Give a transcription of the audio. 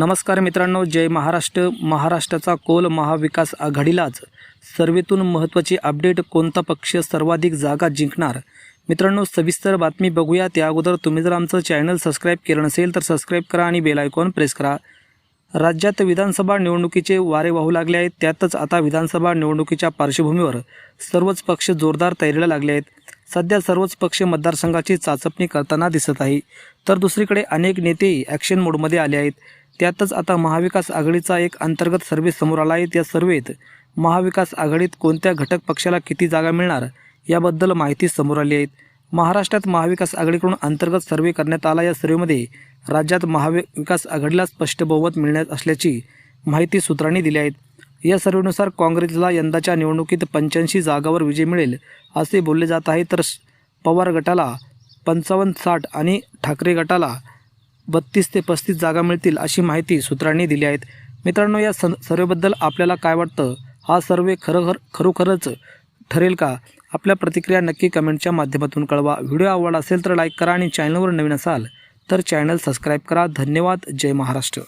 नमस्कार मित्रांनो जय महाराष्ट्र. महाराष्ट्राचा कोल महाविकास आघाडीलाच सर्वेतून महत्त्वाची अपडेट कोणता पक्ष सर्वाधिक जागा जिंकणार? मित्रांनो सविस्तर बातमी बघूया त्या अगोदर तुम्ही जर आमचं चॅनल सबस्क्राईब केलं नसेल तर सबस्क्राईब करा आणि बेल आयकॉन प्रेस करा. राज्यात विधानसभा निवडणुकीचे वारे वाहू लागले आहेत. त्यातच आता विधानसभा निवडणुकीच्या पार्श्वभूमीवर सर्वच पक्ष जोरदार तयारीला लागले आहेत. सध्या सर्वच पक्ष मतदारसंघाची चाचपणी करताना दिसत आहे. तर दुसरीकडे अनेक नेतेही ॲक्शन मोडमध्ये आले आहेत. त्यातच आता महाविकास आघाडीचा एक अंतर्गत सर्वे समोर आला आहे. त्या सर्वेत महाविकास आघाडीत कोणत्या घटक पक्षाला किती जागा मिळणार याबद्दल माहिती समोर आली आहे. महाराष्ट्रात महाविकास आघाडीकडून अंतर्गत सर्वे करण्यात आला. या सर्वेमध्ये राज्यात महाविकास आघाडीला स्पष्ट बहुमत मिळण्यात असल्याची माहिती सूत्रांनी दिली आहेत या सर्वेनुसार काँग्रेसला यंदाच्या निवडणुकीत पंच्याऐंशी जागावर विजय मिळेल असे बोलले जात आहे. तर पवार गटाला पंचावन्न साठ आणि ठाकरे गटाला बत्तीस ते पस्तीस जागा मिळतील अशी माहिती सूत्रांनी दिली आहेत. मित्रांनो या सन सर्वेबद्दल आपल्याला काय वाटतं? हा सर्वे खरोखर खरोखरच ठरेल का? आपल्या प्रतिक्रिया नक्की कमेंटच्या माध्यमातून कळवा. व्हिडिओ आवडला असेल तर लाईक करा आणि चॅनलवर नवीन असाल तर चॅनल सबस्क्राईब करा. धन्यवाद. जय महाराष्ट्र.